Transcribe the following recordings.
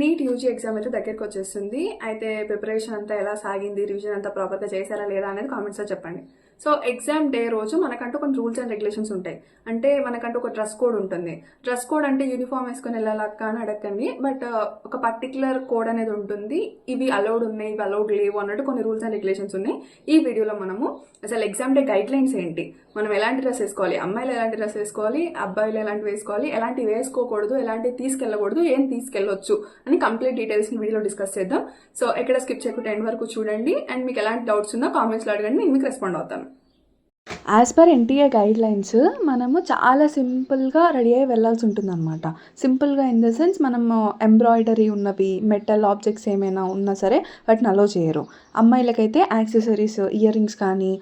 NEET UG exam అయితే దగ్గరికి వచ్చేస్తుంది. అయితే ప్రిపరేషన్ అంతా ఎలా సాగింది రివిజన్ అంతా ప్రాపర్గా చేశారా లేదా అనేది కామెంట్స్లో చెప్పండి. సో ఎగ్జామ్ డే రోజు మనకంటూ కొన్ని రూల్స్ అండ్ రెగ్యులేషన్స్ ఉంటాయి. అంటే మనకంటూ ఒక డ్రెస్ కోడ్ ఉంటుంది. డ్రెస్ కోడ్ అంటే యూనిఫామ్ వేసుకొని వెళ్ళాలక్క అని అడగండి బట్ ఒక పర్టికులర్ కోడ్ అనేది ఉంటుంది. ఇవి అలౌడ్ ఉన్నాయి ఇవి అలౌడ్ లేవు అన్నట్టు కొన్ని రూల్స్ అండ్ రెగ్యులేషన్స్ ఉన్నాయి. ఈ వీడియోలో మనము అసలు ఎగ్జామ్ డే గైడ్ లైన్స్ ఏంటి? మనం ఎలాంటి డ్రెస్ వేసుకోవాలి? అమ్మాయిలు ఎలాంటి డ్రెస్ వేసుకోవాలి? అబ్బాయిలు ఎలాంటి వేసుకోవాలి? ఎలాంటి వేసుకోకూడదు? ఎలాంటి తీసుకెళ్ళకూడదు? ఏం తీసుకెళ్ళొచ్చు? అని కంప్లీట్ డీటెయిల్స్ వీడియోలో డిస్కస్ చేద్దాం. సో ఎక్కడ స్కిప్ చేయకుండా ఎండ్ వరకు చూడండి. అండ్ మీకు ఎలాంటి డౌట్స్ ఉందో కామెంట్స్లో అడగండి. నేను మీకు రెస్పాండ్ అవుతాను. As per NTA guidelines మనము చాలా సింపుల్గా రెడీ అయ్యి వెళ్ళాల్సి ఉంటుంది అనమాట సింపుల్గా ఇన్ ద సెన్స్ మనము ఎంబ్రాయిడరీ ఉన్నవి మెటల్ ఆబ్జెక్ట్స్ ఏమైనా ఉన్నా సరే వాటిని అలో చేయరు. అమ్మాయిలకైతే యాక్సెసరీస్ ఇయర్ రింగ్స్ కానీ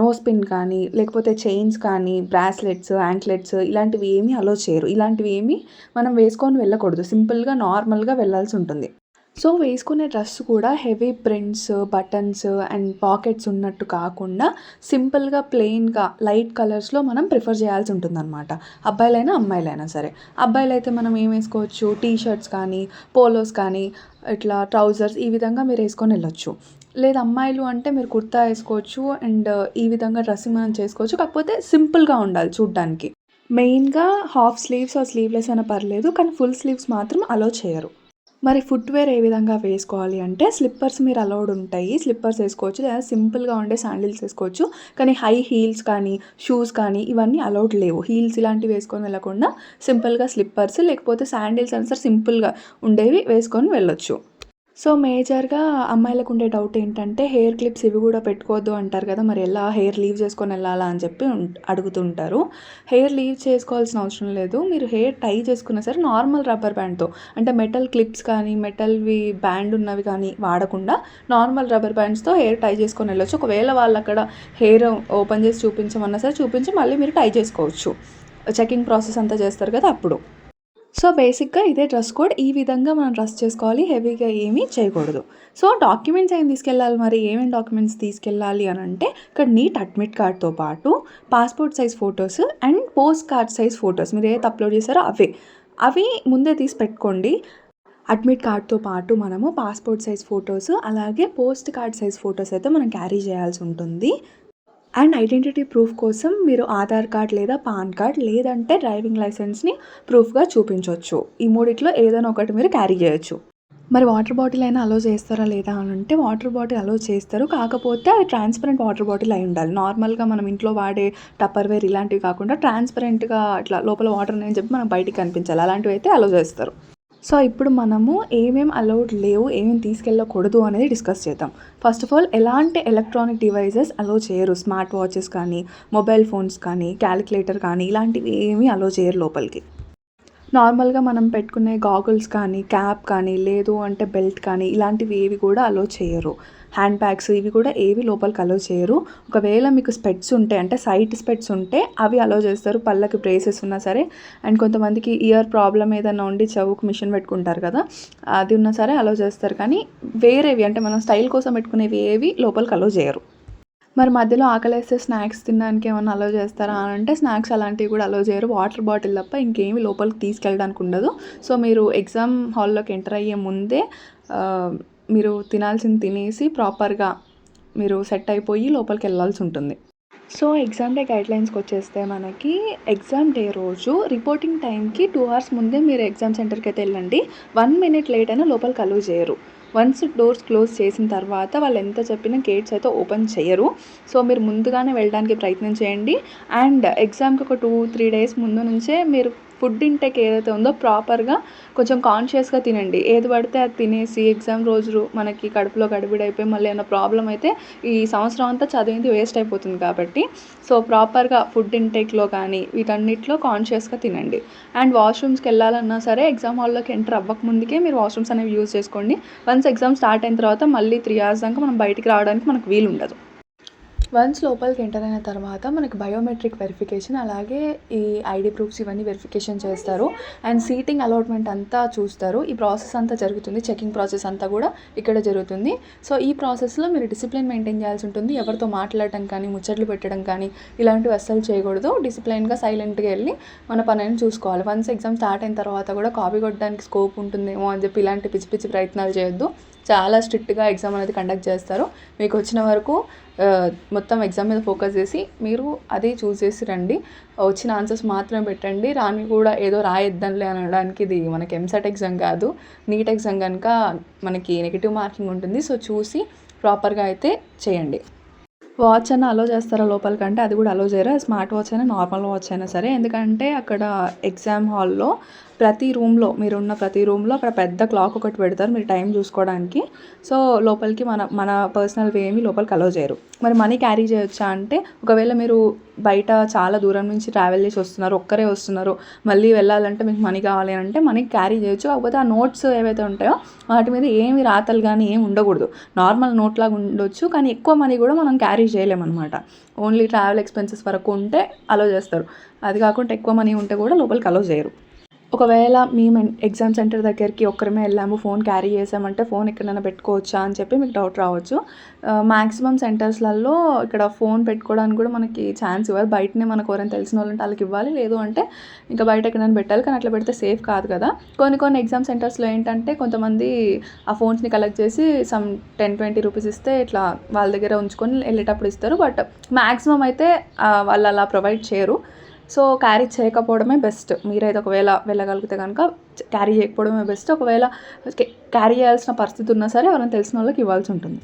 నోస్ పిన్ కానీ లేకపోతే చైన్స్ కానీ బ్రాస్లెట్స్ యాంక్లెట్స్ ఇలాంటివి ఏమీ అలో చేయరు. ఇలాంటివి ఏమీ మనం వేసుకొని వెళ్ళకూడదు. సింపుల్గా నార్మల్గా వెళ్ళాల్సి ఉంటుంది. సో వేసుకునే డ్రెస్ కూడా heavy prints buttons and pockets ఉన్నట్టు కాకుండా సింపుల్గా ప్లెయిన్గా లైట్ కలర్స్లో మనం ప్రిఫర్ చేయాల్సి ఉంటుందన్నమాట. అబ్బాయిలైనా అమ్మాయిలైనా సరే. అబ్బాయిలు అయితే మనం ఏం వేసుకోవచ్చు? టీ షర్ట్స్ కానీ పోలోస్ కానీ ఇట్లా ట్రౌజర్స్ ఈ విధంగా మీరు వేసుకొని వెళ్ళొచ్చు. లేదు అమ్మాయిలు అంటే మీరు కుర్తా వేసుకోవచ్చు అండ్ ఈ విధంగా డ్రెస్సింగ్ మనం చేసుకోవచ్చు. కాకపోతే సింపుల్గా ఉండాలి చూడ్డానికి. మెయిన్గా హాఫ్ స్లీవ్స్ ఆ స్లీవ్లెస్ అయినా పర్లేదు కానీ ఫుల్ స్లీవ్స్ మాత్రం అలో చేయరు. మరి ఫుట్వేర్ ఏ విధంగా వేసుకోవాలి అంటే స్లిప్పర్స్ మీరు అలౌడ్ ఉంటాయి. స్లిప్పర్స్ వేసుకోవచ్చు లేదా సింపుల్గా ఉండే శాండిల్స్ వేసుకోవచ్చు. కానీ హై హీల్స్ కానీ షూస్ కానీ ఇవన్నీ అలౌడ్ లేవు. హీల్స్ ఇలాంటివి వేసుకొని వెళ్ళకుండా సింపుల్గా స్లిప్పర్స్ లేకపోతే శాండిల్స్ అని సింపుల్గా ఉండేవి వేసుకొని వెళ్ళొచ్చు. సో మేజర్గా అమ్మాయిలకు ఉండే డౌట్ ఏంటంటే హెయిర్ క్లిప్స్ ఇవి కూడా పెట్టుకోవద్దు అంటారు కదా మరి ఎలా హెయిర్ లీవ్ చేసుకొని వెళ్ళాలా అని చెప్పి ఉం- అడుగుతుంటారు. హెయిర్ లీవ్ చేసుకోవాల్సిన అవసరం లేదు. మీరు హెయిర్ టై చేసుకున్నా సరే నార్మల్ రబ్బర్ బ్యాండ్తో అంటే మెటల్ క్లిప్స్ కానీ మెటల్వి బ్యాండ్ ఉన్నవి కానీ వాడకుండా నార్మల్ రబ్బర్ బ్యాండ్స్తో హెయిర్ టై చేసుకొని వెళ్ళొచ్చు. ఒకవేళ వాళ్ళు అక్కడ హెయిర్ ఓపెన్ చేసి చూపించమన్నా సరే చూపించి మళ్ళీ మీరు టై చేసుకోవచ్చు. చెకింగ్ ప్రాసెస్ అంతా చేస్తారు కదా అప్పుడు. సో బేసిక్గా ఇదే డ్రెస్ కోడ్. ఈ విధంగా మనం డ్రెస్ చేసుకోవాలి. హెవీగా ఏమీ చేయకూడదు. సో డాక్యుమెంట్స్ ఏం తీసుకెళ్ళాలి మరి? ఏమేమి డాక్యుమెంట్స్ తీసుకెళ్ళాలి అని అంటే ఇక్కడ నీట్ అడ్మిట్ కార్డ్తో పాటు passport size photos and postcard size photos. మీరు ఏదైతే అప్లోడ్ చేశారో అవే. అవి ముందే తీసి పెట్టుకోండి. అడ్మిట్ కార్డ్తో పాటు మనము పాస్పోర్ట్ సైజ్ ఫొటోస్ అలాగే పోస్ట్ కార్డ్ సైజ్ ఫొటోస్ అయితే మనం క్యారీ చేయాల్సి ఉంటుంది. అండ్ ఐడెంటిటీ ప్రూఫ్ కోసం మీరు ఆధార్ కార్డ్ లేదా పాన్ కార్డ్ లేదంటే డ్రైవింగ్ లైసెన్స్ని ప్రూఫ్గా చూపించవచ్చు ఈ మూడిట్లో ఏదైనా ఒకటి మీరు క్యారీ చేయొచ్చు. మరి వాటర్ బాటిల్ అయినా అలో చేస్తారా లేదా అని అంటే వాటర్ బాటిల్ అలో చేస్తారు. కాకపోతే అది ట్రాన్స్పరెంట్ వాటర్ బాటిల్ అయి ఉండాలి. నార్మల్గా మనం ఇంట్లో వాడే టప్పర్ వేర్ ఇలాంటివి కాకుండా ట్రాన్స్పరెంట్గా ఇట్లా లోపల వాటర్ అని చెప్పి మనం బయటికి కనిపించాలి. అలాంటివి అయితే అలో చేస్తారు. సో ఇప్పుడు మనము ఏమేం అలౌడ్ లేవు ఏమేమి తీసుకెళ్ళకూడదు అనేది డిస్కస్ చేద్దాం. ఫస్ట్ ఆఫ్ ఆల్ ఎలాంటి ఎలక్ట్రానిక్ డివైజెస్ అలో చేయరు? స్మార్ట్ వాచెస్ కానీ మొబైల్ ఫోన్స్ కానీ క్యాలిక్యులేటర్ కానీ ఇలాంటివి ఏమీ అలో చేయరు లోపలికి. నార్మల్గా మనం పెట్టుకునే గాగుల్స్ కానీ క్యాప్ కానీ లేదు అంటే బెల్ట్ కానీ ఇలాంటివి ఏవి కూడా అలో చేయరు. హ్యాండ్ బ్యాగ్స్ ఇవి కూడా ఏవి లోపలికి అలో చేయరు. ఒకవేళ మీకు స్పెట్స్ ఉంటే అంటే సైట్ స్పెట్స్ ఉంటే అవి అలో చేస్తారు. పళ్ళకి బ్రేసెస్ ఉన్నా సరే. అండ్ కొంతమందికి ఇయర్ ప్రాబ్లం ఏదైనా ఉండి చెవుకు మిషన్ పెట్టుకుంటారు కదా అది ఉన్నా సరే అలో చేస్తారు. కానీ వేరేవి అంటే మనం స్టైల్ కోసం పెట్టుకునేవి ఏవి లోపలికి అలో చేయరు. మరి మధ్యలో ఆకలేస్తే స్నాక్స్ తినడానికి ఏమైనా అలో చేస్తారా అని అంటే స్నాక్స్ అలాంటివి కూడా అలో చేయరు. వాటర్ బాటిల్ తప్ప ఇంకేమి లోపలికి తీసుకెళ్ళడానికి ఉండదు. సో మీరు ఎగ్జామ్ హాల్లోకి ఎంటర్ అయ్యే ముందే మీరు తినాల్సింది తినేసి ప్రాపర్గా మీరు సెట్ అయిపోయి లోపలికి వెళ్ళాల్సి ఉంటుంది. సో ఎగ్జామ్ డే గైడ్లైన్స్కి వచ్చేస్తే మనకి ఎగ్జామ్ డే రోజు రిపోర్టింగ్ టైంకి టూ అవర్స్ ముందే మీరు ఎగ్జామ్ సెంటర్కి అయితే వెళ్ళండి. వన్ మినిట్ లేట్ అయినా లోపలికి అలౌ చేయరు. వన్స్ డోర్స్ క్లోజ్ చేసిన తర్వాత వాళ్ళు ఎంత చెప్పినా గేట్స్ అయితే ఓపెన్ చేయరు. సో మీరు ముందుగానే వెళ్ళడానికి ప్రయత్నం చేయండి. అండ్ ఎగ్జామ్కి ఒక టూ త్రీ డేస్ ముందు నుంచే మీరు ఫుడ్ ఇంటెక్ ఏదైతే ఉందో ప్రాపర్గా కొంచెం కాన్షియస్గా తినండి. ఏది పడితే అది తినేసి ఎగ్జామ్ రోజు మనకి కడుపులో గడిబిడైపోయి మళ్ళీ ఏమైనా ప్రాబ్లం అయితే ఈ సంవత్సరం అంతా చదివింది వేస్ట్ అయిపోతుంది కాబట్టి సో ప్రాపర్గా ఫుడ్ ఇంటేక్లో కానీ వీటన్నిటిలో కాన్షియస్గా తినండి. అండ్ వాష్రూమ్స్కి వెళ్ళాలన్నా సరే ఎగ్జామ్ హాల్లోకి ఎంటర్ అవ్వక ముందుకే మీరు వాష్రూమ్స్ అనేవి యూజ్ చేసుకోండి. వన్స్ ఎగ్జామ్ స్టార్ట్ అయిన తర్వాత మళ్ళీ త్రీ అవర్స్ దాకా మనం బయటికి రావడానికి మనకు వీలు ఉండదు వన్స్ లోపలికి ఎంటర్ అయిన తర్వాత మనకి బయోమెట్రిక్ వెరిఫికేషన్ అలాగే ఈ ఐడి ప్రూఫ్స్ ఇవన్నీ వెరిఫికేషన్ చేస్తారు. అండ్ సీటింగ్ అలాట్మెంట్ అంతా చూస్తారు. ఈ ప్రాసెస్ అంతా జరుగుతుంది. చెకింగ్ ప్రాసెస్ అంతా కూడా ఇక్కడ జరుగుతుంది. సో ఈ ప్రాసెస్లో మీరు డిసిప్లిన్ మెయింటైన్ చేయాల్సి ఉంటుంది. ఎవరితో మాట్లాడటం కానీ ముచ్చట్లు పెట్టడం కానీ ఇలాంటివి అస్సలు చేయకూడదు. డిసిప్లైన్గా సైలెంట్గా వెళ్ళి మన పనిని చూసుకోవాలి. వన్స్ ఎగ్జామ్ స్టార్ట్ అయిన తర్వాత కూడా కాపీ కొట్టడానికి స్కోప్ ఉంటుందేమో అని చెప్పి ఇలాంటి పిచ్చి పిచ్చి ప్రయత్నాలు చేయొద్దు. చాలా స్ట్రిక్ట్గా ఎగ్జామ్ అనేది కండక్ట్ చేస్తారు. మీకు వచ్చిన వరకు మొత్తం ఎగ్జామ్ మీద ఫోకస్ చేసి మీరు అది చూస్ చేసి రండి. వచ్చిన ఆన్సర్స్ మాత్రమే పెట్టండి. రాని కూడా ఏదో రాయొద్దంలే అనడానికి ఇది మనకి ఎంసెట్ ఎగ్జామ్ కాదు. నీట్ ఎగ్జామ్ కనుక మనకి నెగిటివ్ మార్కింగ్ ఉంటుంది. సో చూసి ప్రాపర్గా అయితే చేయండి. వాచ్ అయినా అలో చేస్తారా లోపల కంటే? అది కూడా అలో చేయరు? స్మార్ట్ వాచ్ అయినా నార్మల్ వాచ్ అయినా సరే. ఎందుకంటే అక్కడ ఎగ్జామ్ హాల్లో ప్రతి రూమ్లో మీరు ఉన్న ప్రతి రూమ్లో అక్కడ పెద్ద క్లాక్ ఒకటి పెడతారు మీరు టైం చూసుకోవడానికి. సో లోపలికి మన మన పర్సనల్ ఏమి లోపలికి అలో చేయరు. మరి మనీ క్యారీ చేయొచ్చా అంటే ఒకవేళ మీరు బయట చాలా దూరం నుంచి ట్రావెల్ చేసి వస్తున్నారు ఒక్కరే వస్తున్నారు మళ్ళీ వెళ్ళాలంటే మీకు మనీ కావాలి అంటే మనీ క్యారీ చేయొచ్చు. కాకపోతే ఆ నోట్స్ ఏవైతే ఉంటాయో వాటి మీద ఏమి రాతలు కానీ ఏమి ఉండకూడదు. నార్మల్ నోట్ లాగా ఉండొచ్చు కానీ ఎక్కువ మనీ కూడా మనం క్యారీ చేయలేమన్నమాట. ఓన్లీ ట్రావెల్ ఎక్స్పెన్సెస్ వరకు ఉంటే అలో చేస్తారు. అది కాకుండా ఎక్కువ మనీ ఉంటే కూడా లోపలికి అలో చేయరు. ఒకవేళ మేము ఎగ్జామ్ సెంటర్ దగ్గరికి ఒక్కరమే వెళ్ళాము ఫోన్ క్యారీ చేసామంటే ఫోన్ ఎక్కడైనా పెట్టుకోవచ్చా అని చెప్పి మీకు డౌట్ రావచ్చు. మ్యాక్సిమం సెంటర్స్లలో ఇక్కడ ఫోన్ పెట్టుకోవడానికి కూడా మనకి ఛాన్స్ ఇవ్వాలి. బయటనే మనకు ఎవరైనా తెలిసిన వాళ్ళు వాళ్ళకి ఇవ్వాలి. లేదు అంటే ఇంకా బయట ఎక్కడైనా పెట్టాలి. కానీ అట్లా పెడితే సేఫ్ కాదు కదా. కొన్ని కొన్ని ఎగ్జామ్ సెంటర్స్లో ఏంటంటే కొంతమంది ఆ ఫోన్స్ని కలెక్ట్ చేసి సమ్ టెన్ ట్వంటీ రూపీస్ ఇస్తే ఇట్లా వాళ్ళ దగ్గర ఉంచుకొని వెళ్ళేటప్పుడు ఇస్తారు. బట్ మ్యాక్సిమం అయితే వాళ్ళు అలా ప్రొవైడ్ చేయరు. సో క్యారీ చేయకపోవడమే బెస్ట్ మీరైతే ఒకవేళ వెళ్ళగలిగితే కనుక క్యారీ చేయకపోవడమే బెస్ట్ ఒకవేళ క్యారీ చేయాల్సిన పరిస్థితి ఉన్నా సరే ఎవరైనా తెలిసిన వాళ్ళకి ఇవ్వాల్సి ఉంటుంది.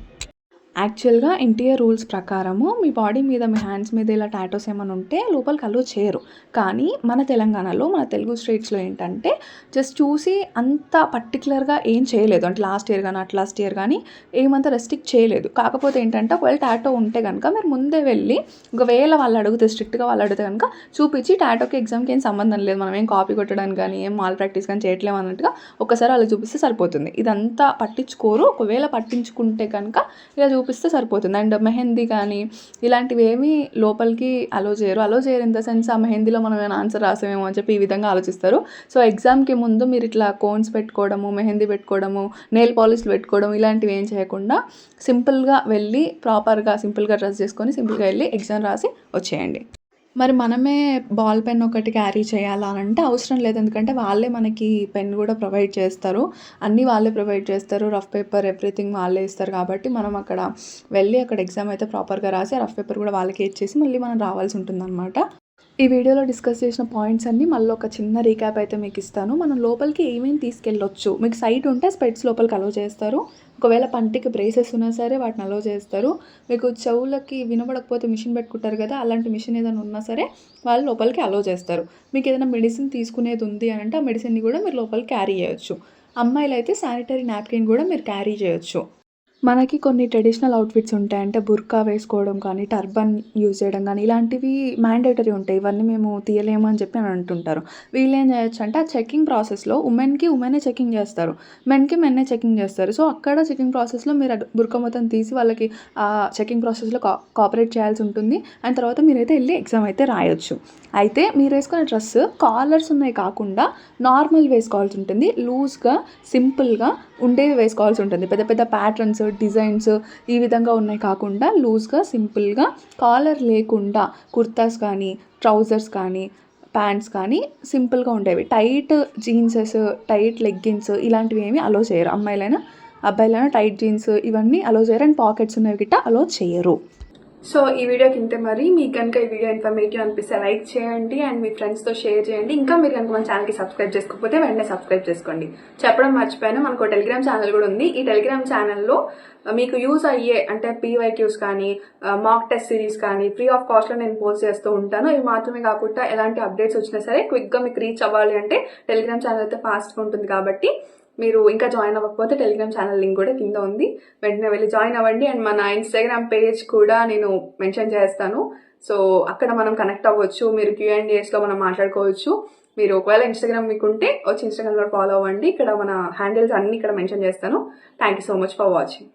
యాక్చువల్గా ఎన్టీఆర్ రూల్స్ ప్రకారము మీ బాడీ మీద మీ హ్యాండ్స్ మీద ఇలా టాటోస్ ఏమైనా ఉంటే లోపలికి అల్లు చేయరు. కానీ మన తెలంగాణలో మన తెలుగు స్టేట్స్లో ఏంటంటే జస్ట్ చూసి అంత పర్టికులర్గా ఏం చేయలేదు. అంటే లాస్ట్ ఇయర్ కానీ అట్ లాస్ట్ ఇయర్ కానీ ఏమంత రెస్ట్రిక్ట్ చేయలేదు. కాకపోతే ఏంటంటే ఒకవేళ టాటో ఉంటే కనుక మీరు ముందే వెళ్ళి ఒకవేళ వాళ్ళు అడిగితే స్ట్రిక్ట్గా వాళ్ళు అడిగితే కనుక చూపించి టాటోకి ఎగ్జామ్కి ఏం సంబంధం లేదు. మనం ఏం కాపీ కొట్టడానికి కానీ ఏం మాల్ ప్రాక్టీస్ కానీ చేయట్లేము అన్నట్టుగా ఒకసారి వాళ్ళు చూపిస్తే సరిపోతుంది. ఇదంతా పట్టించుకోరు. ఒకవేళ పట్టించుకుంటే కనుక ఇలా చూపిస్తే సరిపోతుంది. అండ్ మెహందీ కానీ ఇలాంటివి ఏమీ లోపలికి అలో చేయరు. అలో చేయరు ఇన్ ద సెన్స్ ఆ మెహందీలో మనం ఏమైనా ఆన్సర్ రాసామేమో అని చెప్పి ఈ విధంగా ఆలోచిస్తారు. సో ఎగ్జామ్కి ముందు మీరు ఇట్లా కోన్స్ పెట్టుకోవడము మెహందీ పెట్టుకోవడము నెయిల్ పాలిష్లు పెట్టుకోవడం ఇలాంటివి ఏం చేయకుండా సింపుల్గా వెళ్ళి ప్రాపర్గా సింపుల్గా డ్రెస్ చేసుకొని సింపుల్గా వెళ్ళి ఎగ్జామ్ రాసి వచ్చేయండి. మరి మనమే బాల్ పెన్ ఒకటి క్యారీ చేయాలా అని అంటే అవసరం లేదు. ఎందుకంటే వాళ్ళే మనకి పెన్ కూడా ప్రొవైడ్ చేస్తారు. అన్నీ వాళ్ళే ప్రొవైడ్ చేస్తారు. రఫ్ పేపర్ ఎవ్రీథింగ్ వాళ్ళే ఇస్తారు కాబట్టి మనం అక్కడ వెళ్ళి అక్కడ ఎగ్జామ్ అయితే ప్రాపర్గా రాసి రఫ్ పేపర్ కూడా వాళ్ళకే ఇచ్చేసి మళ్ళీ మనం రావాల్సి ఉంటుందన్నమాట. ఈ వీడియోలో డిస్కస్ చేసిన పాయింట్స్ అన్ని మళ్ళీ ఒక చిన్న రీక్యాప్ అయితే మీకు ఇస్తాను. మనం లోపలికి ఏమేమి తీసుకెళ్ళొచ్చు? మీకు సైట్ ఉంటే స్పెట్స్ లోపలికి అలో చేస్తారు. ఒకవేళ పంటికి బ్రేసెస్ ఉన్నా సరే వాటిని అలో చేస్తారు. మీకు చెవులకి వినబడకపోతే మిషన్ పెట్టుకుంటారు కదా అలాంటి మిషన్ ఏదైనా ఉన్నా సరే వాళ్ళు లోపలికి అలో చేస్తారు. మీకు ఏదైనా మెడిసిన్ తీసుకునేది ఉంది అని అంటే ఆ మెడిసిన్ని కూడా మీరు లోపలికి క్యారీ చేయొచ్చు. అమ్మాయిలు అయితే శానిటరీ నాప్కిన్ కూడా మీరు క్యారీ చేయొచ్చు. మనకి కొన్ని ట్రెడిషనల్ అవుట్ఫిట్స్ ఉంటాయి. అంటే బుర్కా వేసుకోవడం కానీ టర్బన్ యూజ్ చేయడం కానీ ఇలాంటివి మ్యాండేటరీ ఉంటాయి. ఇవన్నీ మేము తీయలేము అని చెప్పి అని అంటుంటారు. వీళ్ళు ఏం చేయొచ్చు అంటే ఆ చెకింగ్ ప్రాసెస్లో ఉమెన్కి ఉమెనే చెకింగ్ చేస్తారు. మెన్కి మెన్నే చెకింగ్ చేస్తారు. సో అక్కడ చెకింగ్ ప్రాసెస్లో మీరు బుర్కా మొత్తం తీసి వాళ్ళకి ఆ చెకింగ్ ప్రాసెస్లో కా కోఆపరేట్ చేయాల్సి ఉంటుంది. అండ్ తర్వాత మీరైతే వెళ్ళి ఎగ్జామ్ అయితే రాయొచ్చు. అయితే మీరు వేసుకునే డ్రెస్ కాలర్స్ ఉన్నాయి కాకుండా నార్మల్ వేసుకోవాల్సి ఉంటుంది. లూజ్గా సింపుల్గా ఉండేవి వేసుకోవాల్సి ఉంటుంది. పెద్ద పెద్ద ప్యాటర్న్స్ డిజైన్స్ ఈ విధంగా ఉన్నాయి కాకుండా లూజ్గా సింపుల్గా కాలర్ లేకుండా కుర్తాస్ కానీ ట్రౌజర్స్ కానీ ప్యాంట్స్ కానీ సింపుల్గా ఉండేవి. టైట్ జీన్సెస్ టైట్ లెగ్గిన్స్ ఇలాంటివి ఏమి అలో చేయరు. అమ్మాయిలైనా అబ్బాయిలైనా టైట్ జీన్స్ ఇవన్నీ అలో చేయరు. అండ్ పాకెట్స్ ఉన్నవి గిట్ట అలో చేయరు. సో ఈ వీడియోకి ఇంతే మరి మీకు కనుక ఈ వీడియో ఇన్ఫర్మేటివ్ అనిపిస్తే లైక్ చేయండి అండ్ మీ ఫ్రెండ్స్తో షేర్ చేయండి. ఇంకా మీరు కనుక మన ఛానల్కి సబ్స్క్రైబ్ చేసుకోకపోతే వెంటనే సబ్స్క్రైబ్ చేసుకోండి. చెప్పడం మర్చిపోయాను మనకు టెలిగ్రామ్ ఛానల్ కూడా ఉంది. ఈ టెలిగ్రామ్ ఛానల్లో మీకు యూజ్ అయ్యే అంటే పీవైక్యూస్ కానీ మాక్ టెస్ట్ సిరీస్ కానీ ఫ్రీ ఆఫ్ కాస్ట్లో నేను పోస్ట్ చేస్తూ ఉంటాను. ఇవి మాత్రమే కాకుండా ఎలాంటి అప్డేట్స్ వచ్చినా సరే క్విక్గా మీకు రీచ్ అవ్వాలి అంటే టెలిగ్రామ్ ఛానల్ అయితే ఫాస్ట్గా ఉంటుంది కాబట్టి మీరు ఇంకా జాయిన్ అవ్వకపోతే టెలిగ్రామ్ ఛానల్ లింక్ కూడా కింద ఉంది. వెంటనే వెళ్ళి జాయిన్ అవ్వండి. అండ్ మన ఇన్స్టాగ్రామ్ పేజ్ కూడా నేను మెన్షన్ చేస్తాను. సో అక్కడ మనం కనెక్ట్ అవ్వచ్చు. మీరు క్యూ మనం మాట్లాడుకోవచ్చు. మీరు ఒకవేళ ఇన్స్టాగ్రామ్ మీకు ఉంటే వచ్చి ఇన్స్టాగ్రామ్లో ఫాలో అవ్వండి. ఇక్కడ మన హ్యాండిల్స్ అన్ని ఇక్కడ మెన్షన్ చేస్తాను. Thank you so much for watching.